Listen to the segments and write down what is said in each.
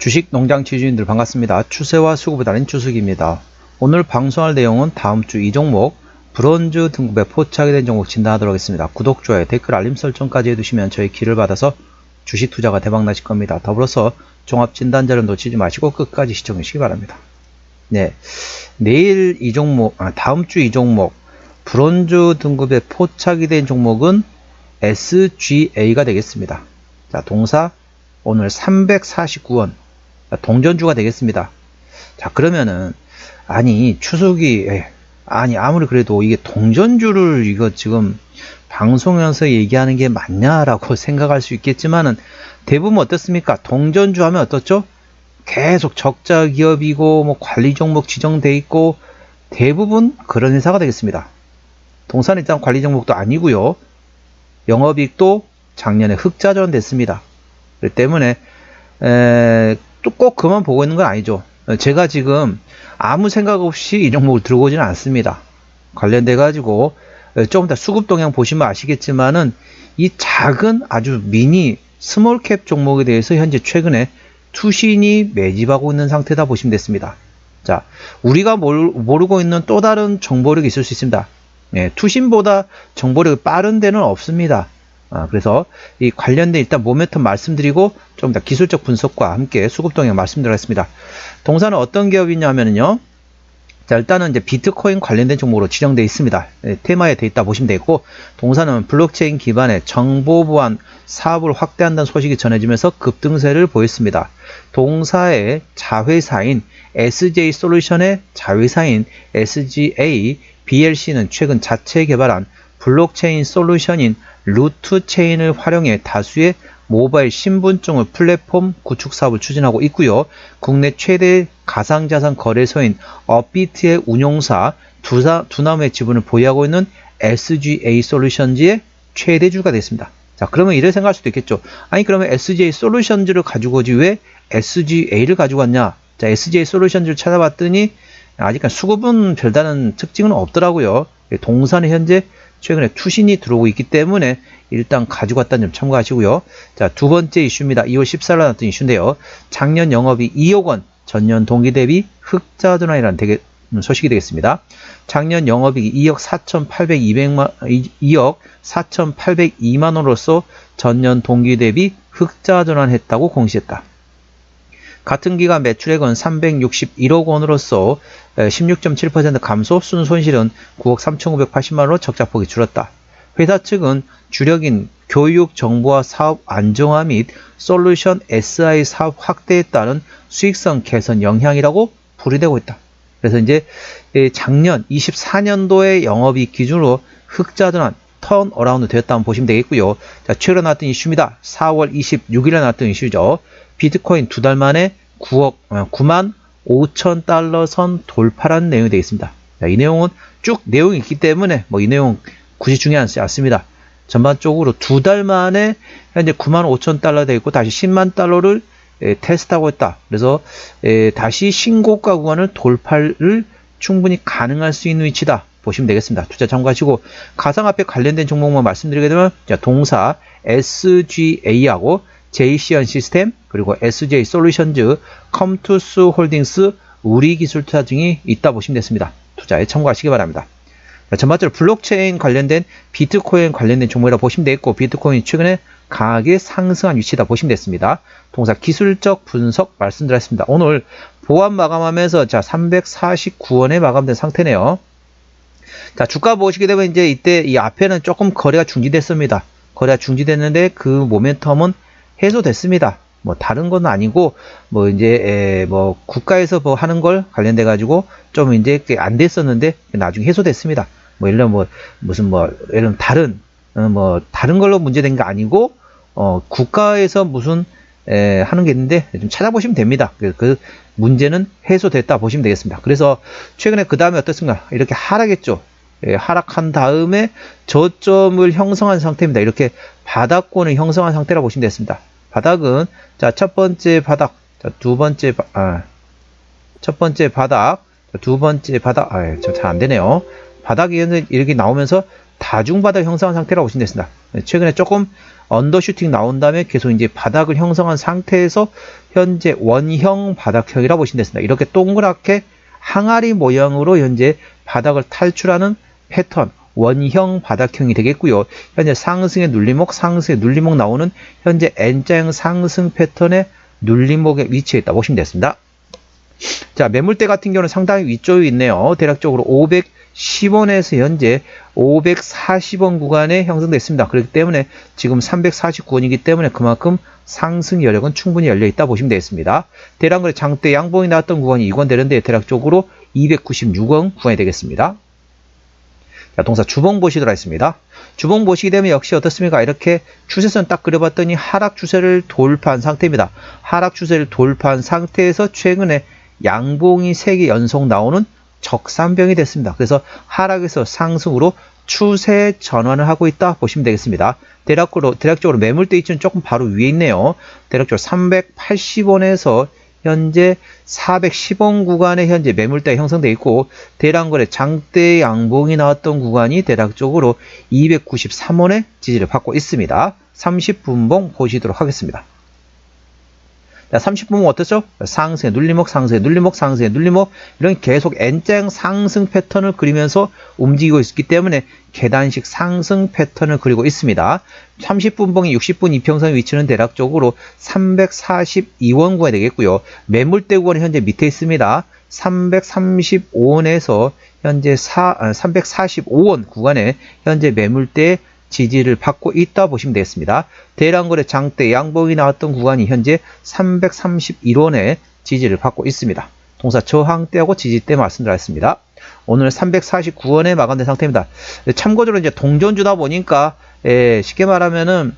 주식 농장 지주인들 반갑습니다. 추세와 수급보다는 주식입니다. 오늘 방송할 내용은 다음 주 이 종목 브론즈 등급에 포착이 된 종목 진단하도록 하겠습니다. 구독, 좋아요, 댓글, 알림 설정까지 해두시면 저희 길을 받아서 주식 투자가 대박 나실 겁니다. 더불어서 종합 진단 자료 놓치지 마시고 끝까지 시청해 주시기 바랍니다. 네. 내일 이 종목, 아, 다음 주 이 종목 브론즈 등급에 포착이 된 종목은 SGA가 되겠습니다. 자, 동사 오늘 349원 동전주가 되겠습니다. 자, 그러면은 아니 추석이 예, 아니 아무리 그래도 이게 동전주를 이거 지금 방송에서 얘기하는 게 맞냐라고 생각할 수 있겠지만은 대부분 어떻습니까? 동전주 하면 어떻죠? 계속 적자 기업이고 뭐 관리 종목 지정돼 있고 대부분 그런 회사가 되겠습니다. 동산 일단 관리 종목도 아니고요. 영업이익도 작년에 흑자전 됐습니다. 그렇기 때문에 또 꼭 그만 보고 있는 건 아니죠. 제가 지금 아무 생각 없이 이 종목을 들고 오지는 않습니다. 관련돼 가지고 조금 더 수급 동향 보시면 아시겠지만은 이 작은 아주 미니 스몰캡 종목에 대해서 현재 최근에 투신이 매집하고 있는 상태다 보시면 됐습니다. 자, 우리가 모르고 있는 또 다른 정보력이 있을 수 있습니다. 예, 투신보다 정보력이 빠른 데는 없습니다. 아, 그래서 이 관련된 일단 모멘텀 말씀드리고 좀 더 기술적 분석과 함께 수급 동향 말씀드리겠습니다. 동사는 어떤 기업이냐면요. 자, 일단은 이제 비트코인 관련된 종목으로 지정되어 있습니다. 네, 테마에 돼 있다 보시면 되고, 동사는 블록체인 기반의 정보 보안 사업을 확대한다는 소식이 전해지면서 급등세를 보였습니다. 동사의 자회사인 SJ 솔루션의 자회사인 SGA BLC는 최근 자체 개발한 블록체인 솔루션인 루트 체인을 활용해 다수의 모바일 신분증을 플랫폼 구축 사업을 추진하고 있고요. 국내 최대 가상자산 거래소인 업비트의 운용사 두사, 두나무의 지분을 보유하고 있는 SGA 솔루션즈의 최대주가 됐습니다. 자, 그러면 이를 생각할 수도 있겠죠. 아니, 그러면 SGA 솔루션즈를 가지고 오지 왜 SGA를 가지고 왔냐? 자, SGA 솔루션즈를 찾아봤더니 아직까지 수급은 별다른 특징은 없더라고요. 동사는 현재 최근에 투신이 들어오고 있기 때문에 일단 가지고 왔다는 점 참고하시고요. 자, 두 번째 이슈입니다. 2월 14일 날 나왔던 이슈인데요. 작년 영업이 2억 원, 전년 동기 대비 흑자 전환이라는 되게 음, 소식이 되겠습니다. 작년 영업이익 2억 4,802만 2억 4,802만 원으로서 전년 동기 대비 흑자 전환했다고 공시했다. 같은 기간 매출액은 361억 원으로서 16.7% 감소, 순손실은 9억 3,580만 원으로 적자폭이 줄었다. 회사 측은 주력인 교육 정보화 사업 안정화 및 솔루션 SI 사업 확대에 따른 수익성 개선 영향이라고 풀이되고 있다. 그래서 이제 작년 24년도의 영업이익 기준으로 흑자 전환 턴 어라운드 되었다고 보시면 되겠고요. 자, 최근 나왔던 이슈입니다. 4월 26일에 나왔던 이슈죠. 비트코인 두 달 만에 9억, 9만 5천 달러 선 돌파라는 내용이 되겠습니다. 자, 이 내용은 쭉 내용이 있기 때문에 뭐 이 내용 굳이 중요하지 않습니다. 전반적으로 두 달 만에 현재 9만 5천 달러 되어 있고 다시 10만 달러를 에, 테스트하고 있다. 그래서 에, 다시 신고가 구간을 돌파를 충분히 가능할 수 있는 위치다. 보시면 되겠습니다. 투자 참고하시고 가상화폐 관련된 종목만 말씀드리게 되면 자, 동사 SGA하고 JCN 시스템 그리고 SJ 솔루션즈 컴투스 홀딩스 우리 기술 투자 중이 있다 보시면 됐습니다. 투자에 참고하시기 바랍니다. 전반적으로 블록체인 관련된 비트코인 관련된 종목이라고 보시면 되겠고 비트코인이 최근에 강하게 상승한 위치다 보시면 됐습니다. 동사 기술적 분석 말씀드렸습니다. 오늘 보안 마감하면서 자 349원에 마감된 상태네요. 자 주가 보시게 되면 이제 이때 이 앞에는 조금 거래가 중지됐습니다. 거래가 중지됐는데 그 모멘텀은 해소됐습니다. 뭐 다른 건 아니고 뭐 이제 뭐 국가에서 뭐 하는 걸 관련돼 가지고 좀 이제 안 됐었는데 나중에 해소됐습니다. 뭐 예를 들면 뭐 무슨 뭐 예를 들면 다른 어, 뭐 다른 걸로 문제된 게 아니고 어 국가에서 무슨 에, 하는 게 있는데 좀 찾아보시면 됩니다. 그, 그 문제는 해소됐다 보시면 되겠습니다. 그래서 최근에 그 다음에 어떻습니까? 이렇게 하락했죠. 예, 하락한 다음에 저점을 형성한 상태입니다. 이렇게 바닥권을 형성한 상태라 보시면 되겠습니다. 바닥은 자 첫 번째 바닥, 자, 두 번째 바, 아, 첫 번째 바닥, 자, 두 번째 바닥, 아, 저잘 안 되네요. 바닥이 이렇게 나오면서 다중바닥 형성한 상태라고 보시면. 네, 최근에 조금 언더슈팅 나온 다음에 계속 이제 바닥을 형성한 상태에서 현재 원형 바닥형이라고 보시면 되겠습니다. 이렇게 동그랗게 항아리 모양으로 현재 바닥을 탈출하는 패턴 원형 바닥형이 되겠고요. 현재 상승의 눌림목, 상승의 눌림목 나오는 현재 N자형 상승 패턴의 눌림목에 위치해 있다 보시면 되겠습니다. 자, 매물대 같은 경우는 상당히 위쪽에 있네요. 대략적으로 510원에서 현재 540원 구간에 형성됐습니다. 그렇기 때문에 지금 349원이기 때문에 그만큼 상승 여력은 충분히 열려 있다 보시면 되겠습니다. 대량거래 장대 양봉이 나왔던 구간이 이건 되는데 대략적으로 296원 구간이 되겠습니다. 자, 동사 주봉 보시도록 하겠습니다. 주봉 보시게 되면 역시 어떻습니까? 이렇게 추세선 딱 그려봤더니 하락 추세를 돌파한 상태입니다. 하락 추세를 돌파한 상태에서 최근에 양봉이 3개 연속 나오는 적산병이 됐습니다. 그래서 하락에서 상승으로 추세 전환을 하고 있다 보시면 되겠습니다. 대략적으로, 대략적으로 매물대 위치는 조금 바로 위에 있네요. 대략적으로 380원에서 현재 410원 구간에 현재 매물대가 형성되어 있고 대량거래 장대 양봉이 나왔던 구간이 대략적으로 293원의 지지를 받고 있습니다. 30분봉 보시도록 하겠습니다. 자, 30분은 어떻죠? 상승의 눌림목, 상승의 눌림목, 상승의 눌림목 이런 계속 N자형 상승 패턴을 그리면서 움직이고 있기 때문에 계단식 상승 패턴을 그리고 있습니다. 30분 봉이 60분 이평선 위치는 대략적으로 342원 구간이 되겠고요. 매물대 구간은 현재 밑에 있습니다. 335원에서 현재 4, 345원 아, 구간에 현재 매물대 지지를 받고 있다 보시면 되겠습니다. 대량거래 장대 양봉이 나왔던 구간이 현재 331원에 지지를 받고 있습니다. 동사 저항대하고 지지대 말씀드렸습니다. 오늘 349원에 마감된 상태입니다. 참고적으로 이제 동전주다 보니까 예, 쉽게 말하면은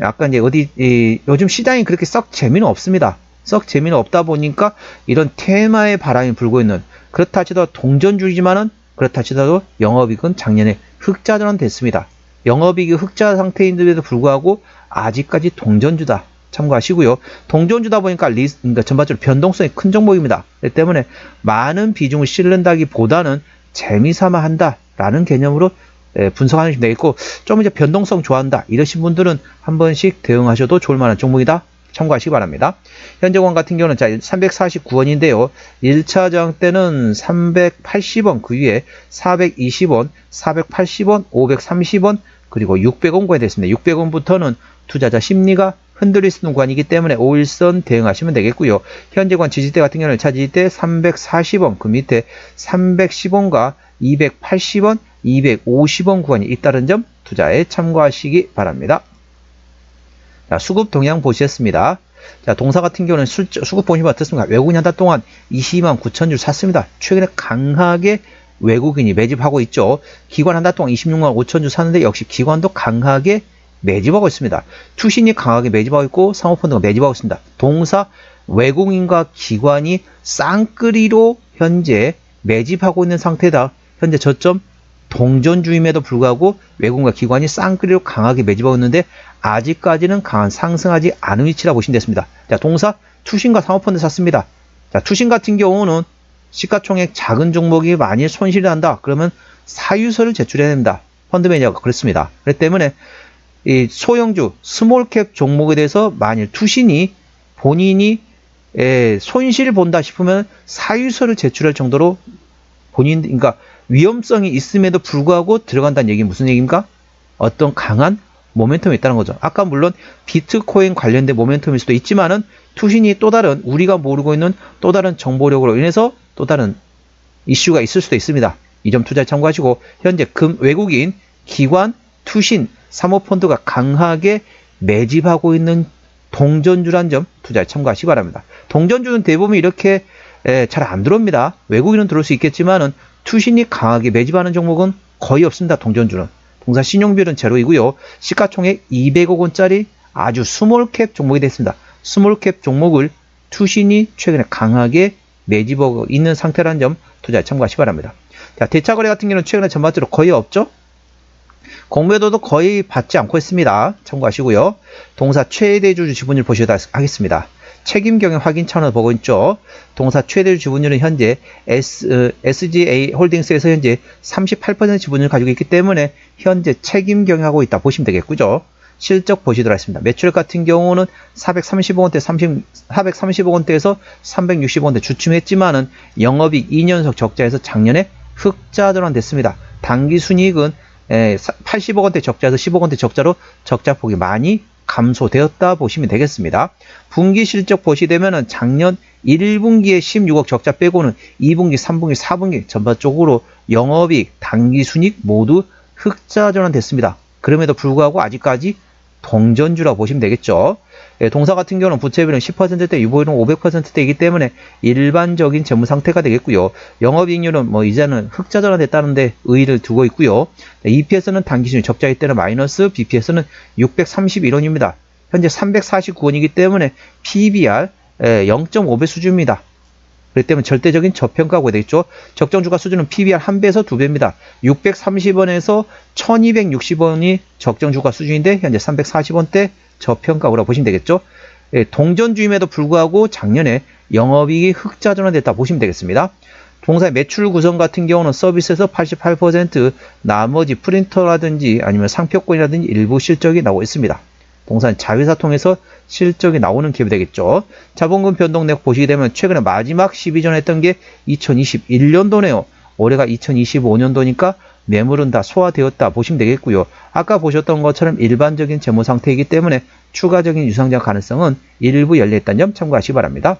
약간 이제 어디 이, 요즘 시장이 그렇게 썩 재미는 없습니다. 썩 재미는 없다 보니까 이런 테마의 바람이 불고 있는 그렇다 치더라도 동전주이지만은 그렇다 치더라도 영업이익은 작년에 흑자 전환 됐습니다. 영업이익이 흑자 상태인데도 불구하고 아직까지 동전주다. 참고하시고요. 동전주다 보니까 리스, 그러니까 전반적으로 변동성이 큰 종목입니다. 그렇기 때문에 많은 비중을 실른다기보다는 재미삼아 한다라는 개념으로 예, 분석하시면 되겠고 좀 이제 변동성 좋아한다 이러신 분들은 한 번씩 대응하셔도 좋을 만한 종목이다. 참고하시기 바랍니다. 현재권 같은 경우는 자 349원인데요. 1차 저항 때는 380원 그 위에 420원, 480원, 530원 그리고 600원 구간이 됐습니다. 600원부터는 투자자 심리가 흔들릴 수 있는 구간이기 때문에 5일선 대응하시면 되겠고요. 현재권 지지대 같은 경우는 차지지 대 340원 그 밑에 310원과 280원, 250원 구간이 있다는 점 투자에 참고하시기 바랍니다. 자, 수급 동향 보셨습니다. 자, 동사 같은 경우는 수, 수급 보시면 어떻습니까? 외국인 한 달 동안 22만 9천 주 샀습니다. 최근에 강하게 외국인이 매집하고 있죠. 기관 한달 동안 26만 5천 주 샀는데 역시 기관도 강하게 매집하고 있습니다. 투신이 강하게 매집하고 있고 사모펀드가 매집하고 있습니다. 동사 외국인과 기관이 쌍끌이로 현재 매집하고 있는 상태다. 현재 저점 동전주임에도 불구하고 외국인과 기관이 쌍끌이로 강하게 매집하고 있는데 아직까지는 강한 상승하지 않은 위치라 보시면 됐습니다. 자, 동사 투신과 사모펀드 샀습니다. 자, 투신 같은 경우는 시가총액 작은 종목이 만일 손실이 난다. 그러면 사유서를 제출해야 됩니다. 펀드 매니저가 그렇습니다. 그렇기 때문에 이 소형주, 스몰캡 종목에 대해서 만일 투신이 본인이 에, 손실을 본다 싶으면 사유서를 제출할 정도로 본인, 그러니까 위험성이 있음에도 불구하고 들어간다는 얘기 무슨 얘기입니까? 어떤 강한 모멘텀이 있다는 거죠. 아까 물론 비트코인 관련된 모멘텀일 수도 있지만은 투신이 또 다른 우리가 모르고 있는 또 다른 정보력으로 인해서 또 다른 이슈가 있을 수도 있습니다. 이 점 투자에 참고하시고 현재 금 외국인 기관 투신 사모펀드가 강하게 매집하고 있는 동전주란 점 투자에 참고하시기 바랍니다. 동전주는 대부분 이렇게 잘 안 들어옵니다. 외국인은 들어올 수 있겠지만은 투신이 강하게 매집하는 종목은 거의 없습니다. 동전주는. 동사 신용비율은 제로이고요. 시가총액 200억 원짜리 아주 스몰캡 종목이 됐습니다. 스몰캡 종목을 투신이 최근에 강하게 매집하고 있는 상태라는 점 투자에 참고하시기 바랍니다. 자, 대차거래 같은 경우는 최근에 전반적으로 거의 없죠? 공매도도 거의 받지 않고 있습니다. 참고하시고요. 동사 최대주주 지분율 보셔야 하겠습니다. 책임 경영 확인 차원을 보고 있죠. 동사 최대 지분율은 현재 S, 어, SGA 홀딩스에서 현재 38% 지분을 가지고 있기 때문에 현재 책임 경영하고 있다 보시면 되겠고요. 실적 보시도록 하겠습니다. 매출 같은 경우는 430억 원대 30, 430억 원대에서 360억 원대 주춤했지만은 영업이익 2년석 적자에서 작년에 흑자 전환됐습니다. 단기 순이익은 80억 원대 적자에서 10억 원대 적자로 적자폭이 많이 감소되었다 보시면 되겠습니다. 분기 실적 보시되면은 작년 1분기에 16억 적자 빼고는 2분기, 3분기, 4분기 전반적으로 영업이익, 단기 순이익 모두 흑자 전환됐습니다. 그럼에도 불구하고 아직까지 동전주라 보시면 되겠죠. 예, 동사 같은 경우는 부채비율은 10%대, 유보율은 500%대이기 때문에 일반적인 재무 상태가 되겠고요. 영업이익률은 뭐 이제는 흑자 전환됐다는데 의의를 두고 있고요. EPS는 단기순위 적자일 때는 마이너스, BPS는 631원입니다. 현재 349원이기 때문에 PBR 0.5배 수준입니다. 그렇기 때문에 절대적인 저평가가 되겠죠. 적정 주가 수준은 PBR 1배에서 2배입니다. 630원에서 1260원이 적정 주가 수준인데 현재 340원대 저평가로 보시면 되겠죠. 예, 동전주임에도 불구하고 작년에 영업이익이 흑자 전환됐다 보시면 되겠습니다. 동사의 매출 구성 같은 경우는 서비스에서 88% 나머지 프린터라든지 아니면 상표권이라든지 일부 실적이 나오고 있습니다. 동산 자회사 통해서 실적이 나오는 기업이 되겠죠. 자본금 변동 내역 보시게 되면 최근에 마지막 12전 했던 게 2021년도네요. 올해가 2025년도니까 매물은 다 소화되었다 보시면 되겠고요. 아까 보셨던 것처럼 일반적인 재무 상태이기 때문에 추가적인 유상장 가능성은 일부 열려있다는 점 참고하시기 바랍니다.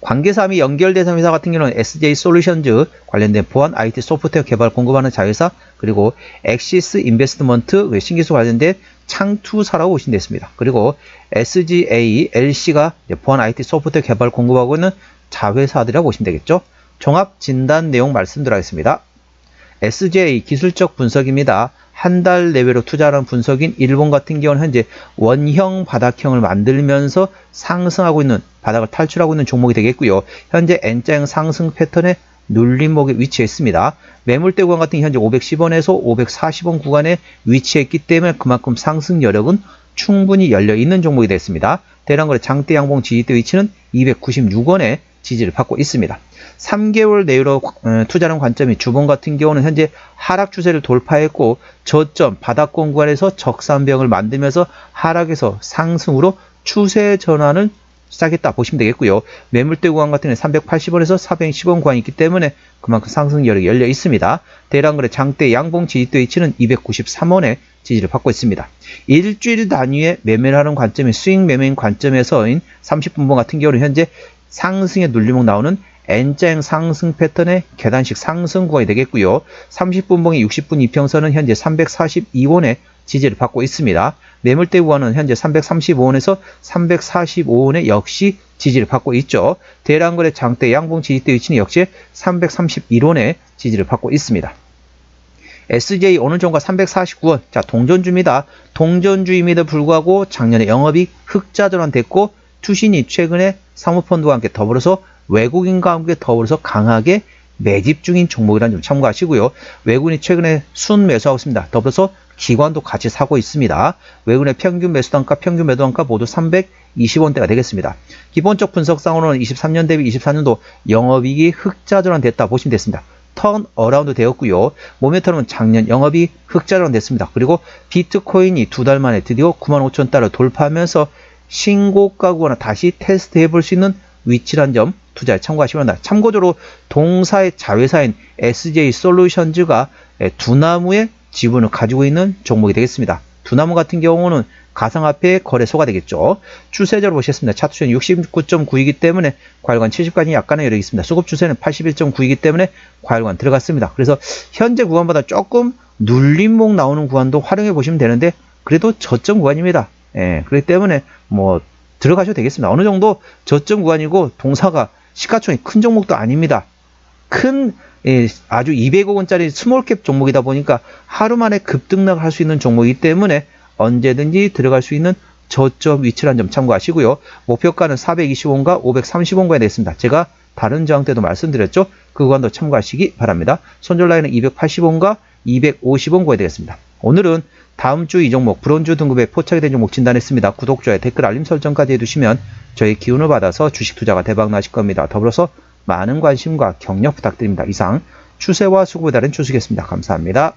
관계사 및 연결 대상 회사 같은 경우는 SJ 솔루션즈 관련된 보안 IT 소프트웨어 개발 공급하는 자회사 그리고 엑시스 인베스트먼트 그 신기술 관련된 창투사라고 보시면 되겠습니다. 그리고 SGA LC가 보안 IT 소프트웨어 개발 공급하고 있는 자회사들이라고 보시면 되겠죠. 종합 진단 내용 말씀드리겠습니다. SJ 기술적 분석입니다. 한 달 내외로 투자하는 분석인 일본 같은 경우는 현재 원형 바닥형을 만들면서 상승하고 있는 바닥을 탈출하고 있는 종목이 되겠고요. 현재 N자형 상승 패턴의 눌림목에 위치해 있습니다. 매물대 구간 같은 현재 510원에서 540원 구간에 위치했기 때문에 그만큼 상승 여력은 충분히 열려 있는 종목이 됐습니다. 대량거래 장대 양봉 지지대 위치는 296원에 지지를 받고 있습니다. 3개월 내로 어, 투자하는 관점이 주봉 같은 경우는 현재 하락 추세를 돌파했고 저점 바닥권 구간에서 적산병을 만들면서 하락에서 상승으로 추세 전환을 시작했다 보시면 되겠고요. 매물대 구간 같은 경우는 380원에서 410원 구간이 있기 때문에 그만큼 상승 여력이 열려 있습니다. 대량거래 장대 양봉 지지대 위치는 293원에 지지를 받고 있습니다. 일주일 단위의 매매를 하는 관점이 수익 매매인 관점에서인 30분봉 같은 경우는 현재 상승의 눌림목 나오는 N자형 상승 패턴의 계단식 상승 구간이 되겠고요. 30분봉의 60분 이평선은 현재 342원에 지지를 받고 있습니다. 매물대 구간은 현재 335원에서 345원에 역시 지지를 받고 있죠. 대량거래 장대 양봉 지지대 위치는 역시 331원에 지지를 받고 있습니다. SJ 오늘 종가 349원. 자, 동전주입니다. 동전주임에도 불구하고 작년에 영업이 흑자 전환됐고 투신이 최근에 사모펀드와 함께 더불어서 외국인과 함께 더불어서 강하게 매집 중인 종목이라는 점 참고하시고요. 외국인이 최근에 순 매수하고 있습니다. 더불어서 기관도 같이 사고 있습니다. 외국인의 평균 매수 단가, 평균 매도 단가 모두 320원대가 되겠습니다. 기본적 분석상으로는 23년 대비 24년도 영업이익이 흑자 전환됐다 보시면 됐습니다. 턴 어라운드 되었고요. 모멘텀은 작년 영업이 흑자 전환됐습니다. 그리고 비트코인이 두 달 만에 드디어 9만 5천 달러 돌파하면서 신고가구나 다시 테스트 해 볼 수 있는 위치란 점 투자에 참고하시면 됩니다. 참고적으로 동사의 자회사인 SJ 솔루션즈가 두나무의 지분을 가지고 있는 종목이 되겠습니다. 두나무 같은 경우는 가상화폐 거래소가 되겠죠. 추세적으로 보셨습니다. 차트수는 69.9이기 때문에 과열관 70까지 약간의 여력이 있습니다. 수급 추세는 81.9이기 때문에 과열관 들어갔습니다. 그래서 현재 구간보다 조금 눌림목 나오는 구간도 활용해 보시면 되는데 그래도 저점 구간입니다. 예, 그렇기 때문에 뭐 들어가셔도 되겠습니다. 어느 정도 저점 구간이고 동사가 시가총이 큰 종목도 아닙니다. 큰 예, 아주 200억 원짜리 스몰캡 종목이다 보니까 하루 만에 급등락을 할수 있는 종목이기 때문에 언제든지 들어갈 수 있는 저점 위치란 점 참고하시고요. 목표가는 420원과 530원가에 냈습니다. 제가 다른 저항 때도 말씀드렸죠. 그 구간도 참고하시기 바랍니다. 손절 라인은 280원과 250원가에 되겠습니다. 오늘은 다음 주 이 종목 브론즈 등급에 포착이 된 종목 진단했습니다. 구독, 좋아요, 댓글, 알림 설정까지 해두시면 저희 기운을 받아서 주식 투자가 대박 나실 겁니다. 더불어서 많은 관심과 격려 부탁드립니다. 이상 추세와 수급에 다른 주식이었습니다. 감사합니다.